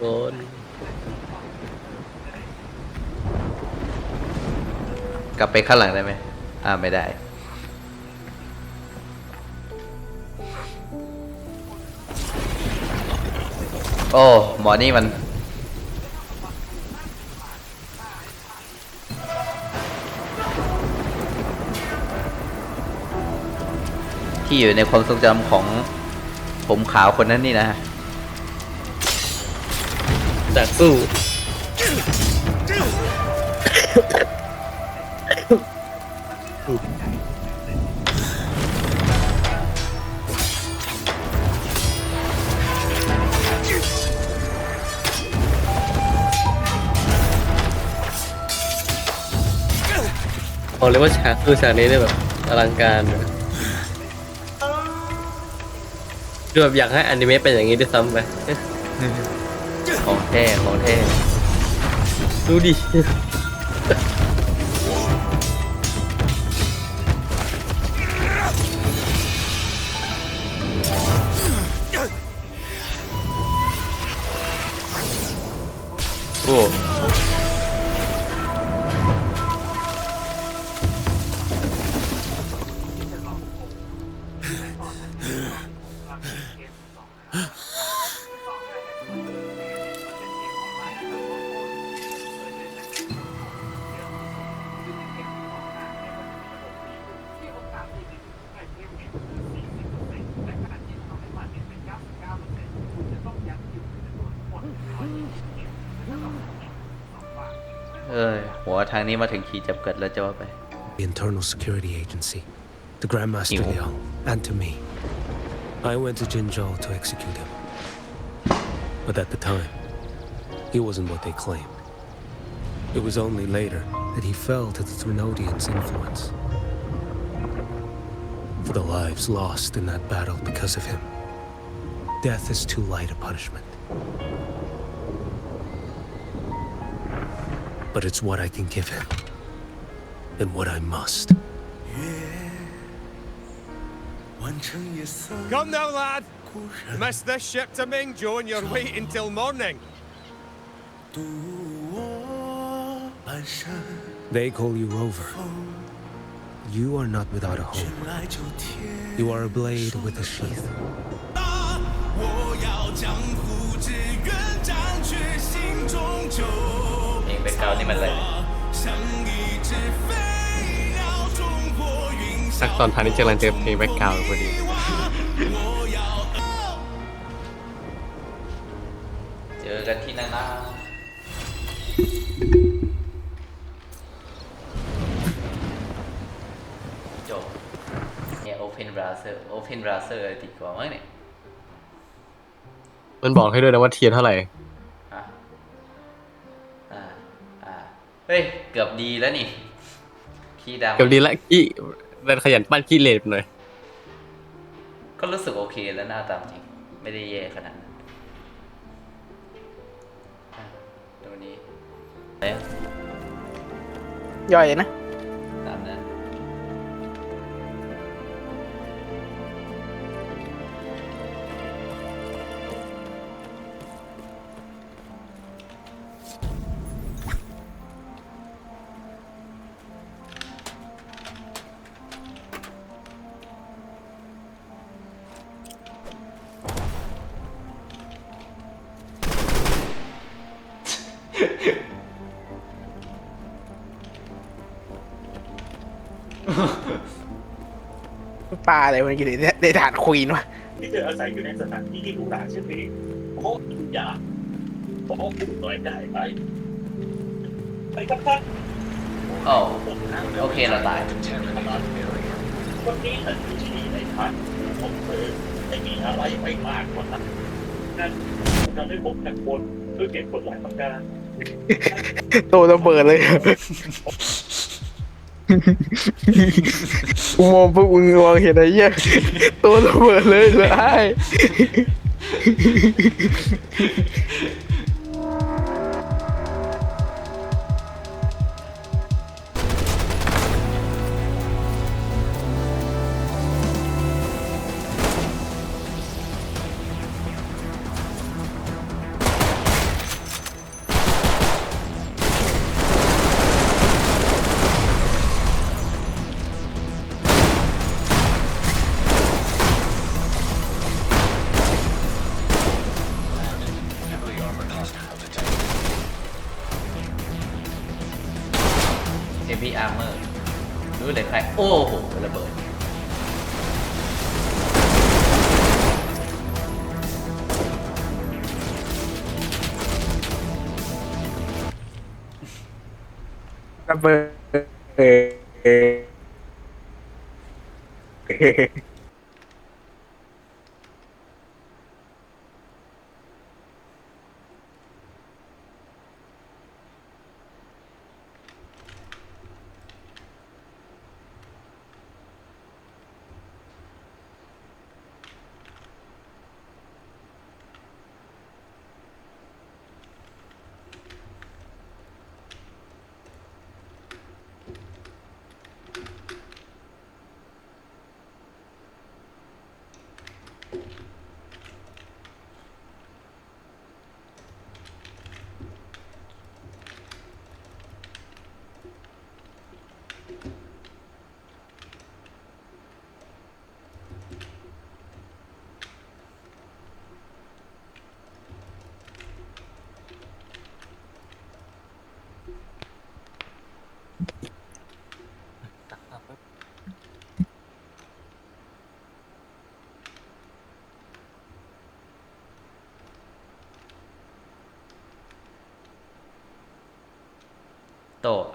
คนกลับไปข้างหลังได้ไหมอ่าไม่ได้ โอ้หมอนี่มัน ที่อยู่ในความทรงจำของผมขาวคนนั้นนี่นะ จากสู้บอกเลยว่าฉากสู้ฉากนี้เนี่ยแบบอลังการดูแบบอยากให้อนิเมะเป็นอย่างนี้ด้วยซ้ำไป ของแท้ของแท้ดูดิโอ้ ทางนี้มาถึงขีดจับเกิดแล้วจะว่าไป the Internal Security Agency, to Grandmaster Ew. Liang, and to me. I went to Jinzhou to execute him. But at the time, he wasn't what they claimed. It was only later that he fell to the Trinodians' influence. For the lives lost in that battle because of him, death is too light a punishment. But it's what I can give him, and what I must. Come now, lad. Miss this ship to Mingzhou and you're waiting till morning. They call you Rover. You are not without a home. You are a blade with a sheath. เพลงแบ็คกราวด์นี่มันอะไรสักตอนท้ายนี้กำลังเจอเพลงแบ็คกราวด์พอดีเจอกันที่นั่นนะจบเนี่ย Open Browser Open Browser ติดกว่ามั้งเนี่ย มันบอกให้ด้วยนะว่าเทียร์เท่าไหร่ เฮ้ย เกือบดีแล้วนี่ขี้ดำเกือบดีละกี้เป็นขยันปั้นขี้เหร่หน่อย ก็รู้สึกโอเคแล้วหน้าตามจริง ไม่ได้แย่ขนาดนั้นอะตัวนี้แล้วย่อยนะ ปลาอะไรมันอยู่ในในฐานควีนวะที่เธออาศัยอยู่ในสถานที่ที่หรูหราเช่นนี้เพราะทุกอย่างเพราะคุณน้อยใจไปไปกับท่านโอ้โอเคเราตายวันนี้ฉันอยู่ที่นี่ในฐานผมเธอไม่มีอะไรไปมากกว่านั้นนั่นทำให้ผมกังวลด้วยเหตุผลหลายประการตัวระเบิดเลย กูมองพวกมึงมองเห็นอะไรเหี้ยตัวระเบิดเลยเลยไอ้ อ้โหระเบิด ระเบิด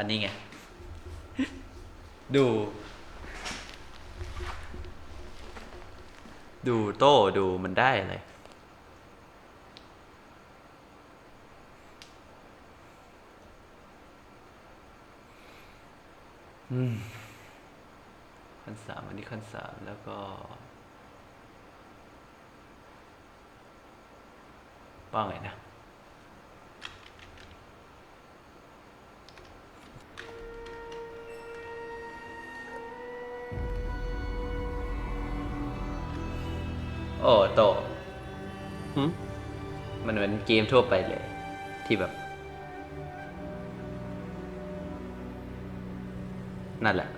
อันนี้ไง ดู ดูโต้ดูมันได้อะไรอืมขั้นสามอันนี้ขั้นสามแล้วก็ว่าไงนะ โอ้โตะหืมมันเหมือนเกมทั่วไปเลย ที่แบบ นั่นแหละ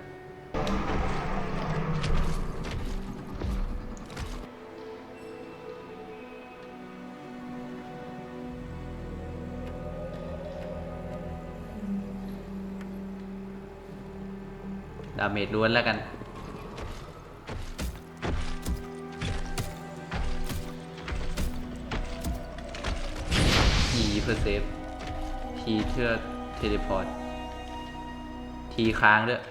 ดาเมจล้วนแล้วกัน ฟ P เพื่อเทเลพอร์ต T ค้างด้วย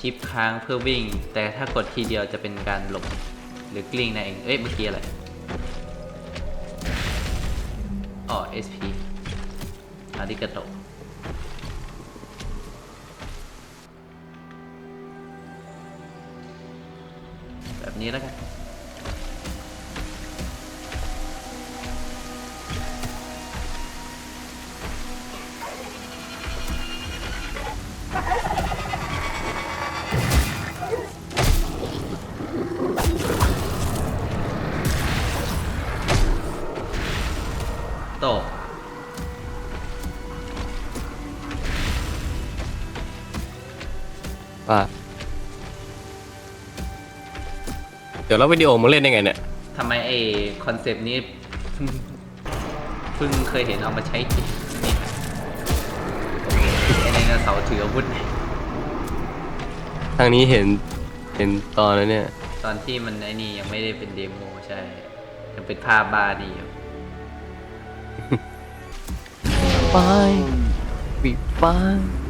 ชิปค้างเพื่อวิ่ง แต่ถ้ากดทีเดียวจะเป็นการหลบหรือกลิ้งนั่นเอง เอ้ยเมื่อกี้อะไรอ๋อ SP อาริกาโตแบบนี้แล้วกัน ว่าเดี๋ยวแล้ววิดีโอมึงเล่นได้ไงเนี่ย ทำไมไอคอนเซปต์นี้เพิ่งเคยเห็นเอามาใช้จริงนี่ไอไดโนเสาร์ถืออาวุธทางนี้เห็นเห็นตอนนั้นเนี่ย ตอนที่มันไอ้นี่ยังไม่ได้เป็นเดโมใช่ ยังเป็นภาพบาร์ดีอยู่ไปปิดฟ้าเดี๋ยวนะไอ้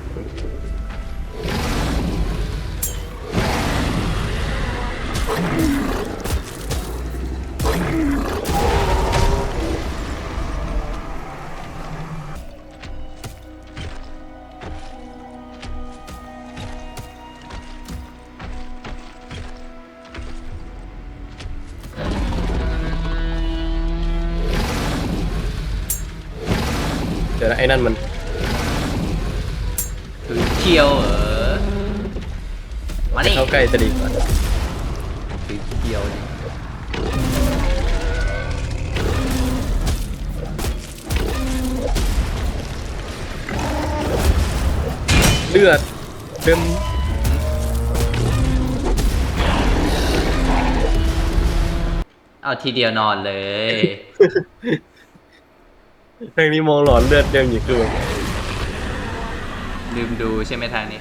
นั่นมันถือเคียวเเลือดเดิมเอาทีเดียวนอนเลย ทางนี้มองหลอนเลือดเดิมอยู่คือแบบลืมดูใช่ไหมทางนี้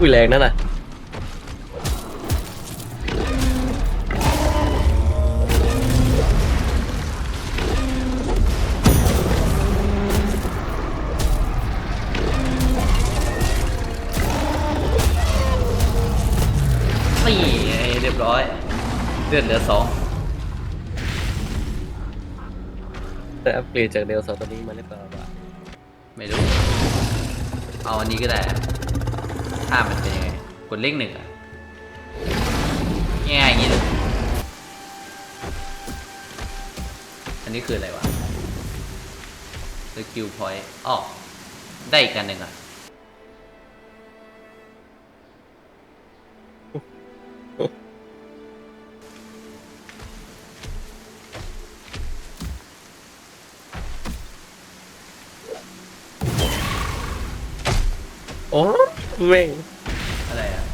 อุ้ยแรงนั่นน่ะนี่เรียบร้อย เลือดเหลือสองแต่อัปเกรดจากเดลสองตัวนี้มาหรือเปล่าวะไม่รู้ เอาอันนี้ก็ได้ ถ้ามันเป็นยังไง กดเลขหนึ่งอะง่ายอย่างนี้เลยอันนี้คืออะไรวะสกิลพอยต์อ๋อได้อีกอันหนึ่งอะโอ้ แม่งอะไรอะ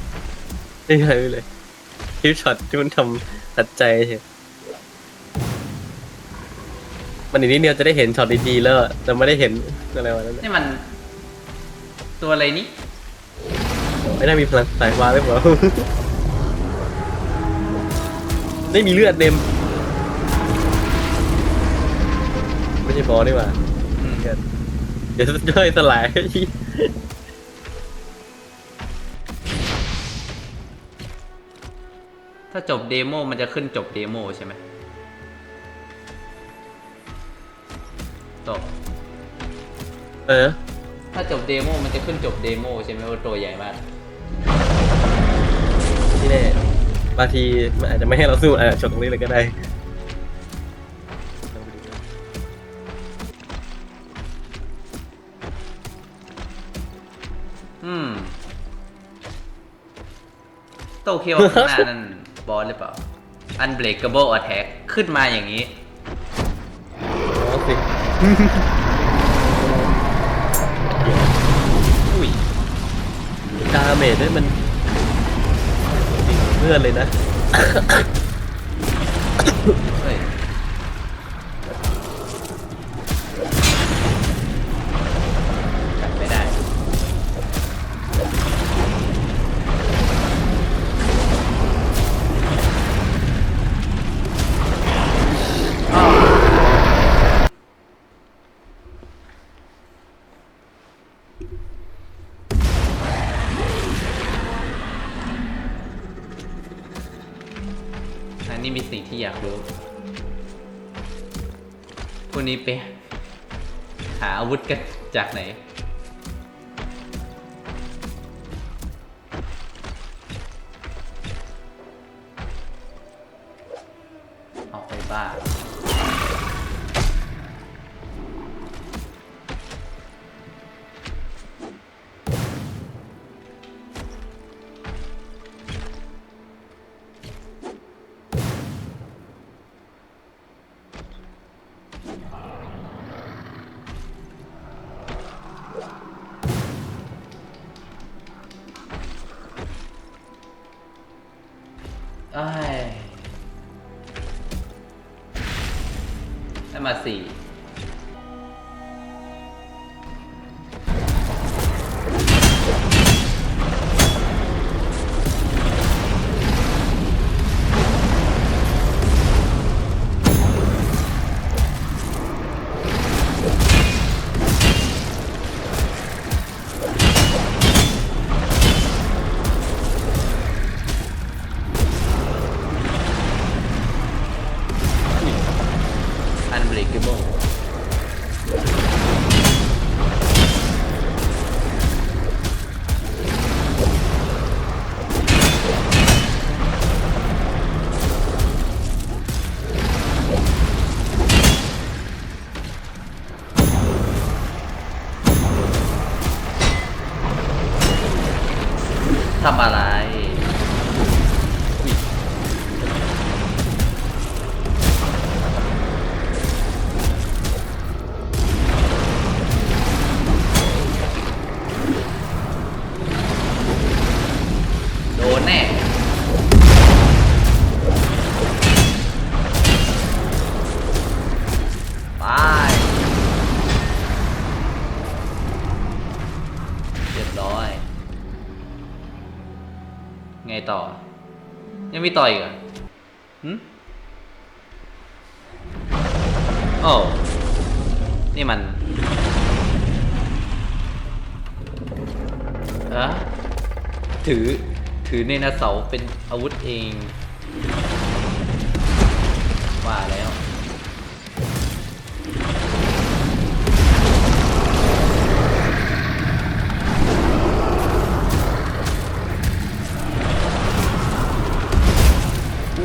ไม่ใช่เลยคลิปช็อตที่มันทำตัดใจใช่มันอีกนิดเดียวจะได้เห็นช็อตดีๆแล้วอะแต่ไม่ได้เห็นอะไรวะนั่นน่ะนี่มัน ตัวอะไรนี่ไม่น่ามีพลังสายฟ้าหรือเปล่า ไม่มีเลือดเต็มไม่ใช่บอสนี่หว่าอืมเลือดเดี๋ยวจะย่อยสลาย ถ้าจบเดโมมันจะขึ้นจบเดโมใช่ไหมจบเออ ถ้าจบเดโมมันจะขึ้นจบเดโมใช่ไหมว่าตัวใหญ่มากที่แน่บางทีมันอาจจะไม่ให้เราสู้อาจจะจบตรงนี้เลยก็ได้ อืม โตเคียวข้างหน้านั่น บอสหรือเปล่า Unbreakable Attack ขึ้นมาอย่างนี้เอาสิอุ้ยดาเมจด้วยมันดิ่งเลือดเลยนะ อยากรู้พวกนี้ไปหาอาวุธกันจากไหน มาสี่ ยังมีต่ออีกเหรอหึโอ้นี่มันฮะถือ ถือเนนาเสาร์เป็นอาวุธเอง ว่าแล้ว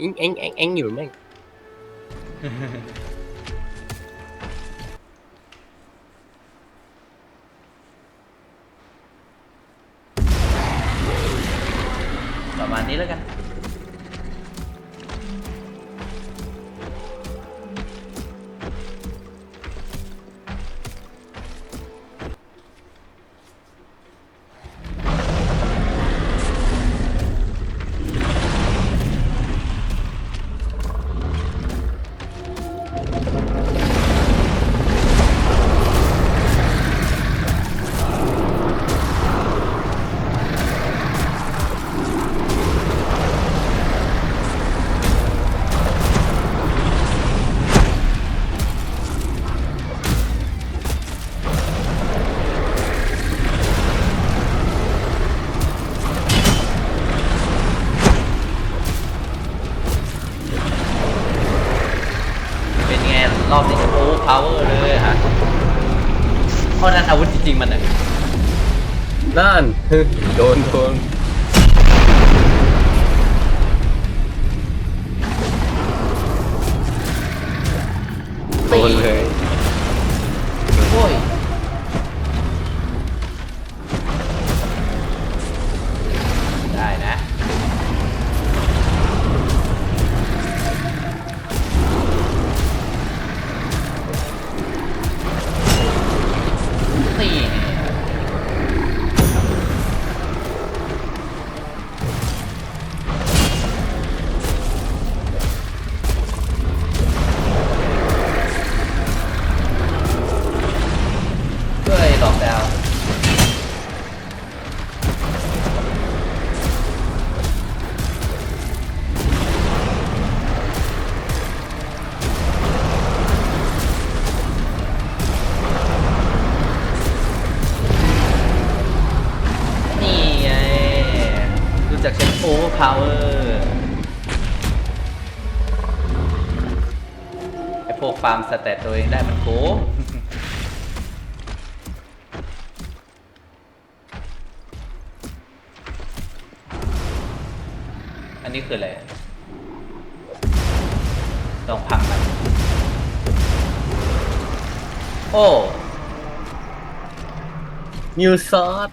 อิงอิงเอ็งเอ็งเอ็งอยู่แม่ง รอบนี้โอ้พาวเวอร์เลยฮะเพราะนั้นอาวุธจริงๆมันอะนั่น โดนโดนโดนเลย นนี้คืออะไรต้องพังมันโอ้นิวซอส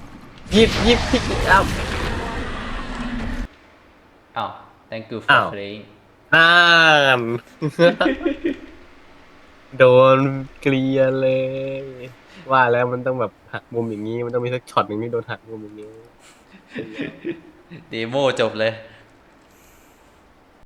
ยิบยิบพิกอัพอ้าว thank you for อ้าว playing อ่านโดนเกลียเลย ว่าแล้วมันต้องแบบหักมุมอย่างนี้ มันต้องมีสักช็อตหนึ่งที่โดนหักมุมอย่างนี้ เดโมจบเลย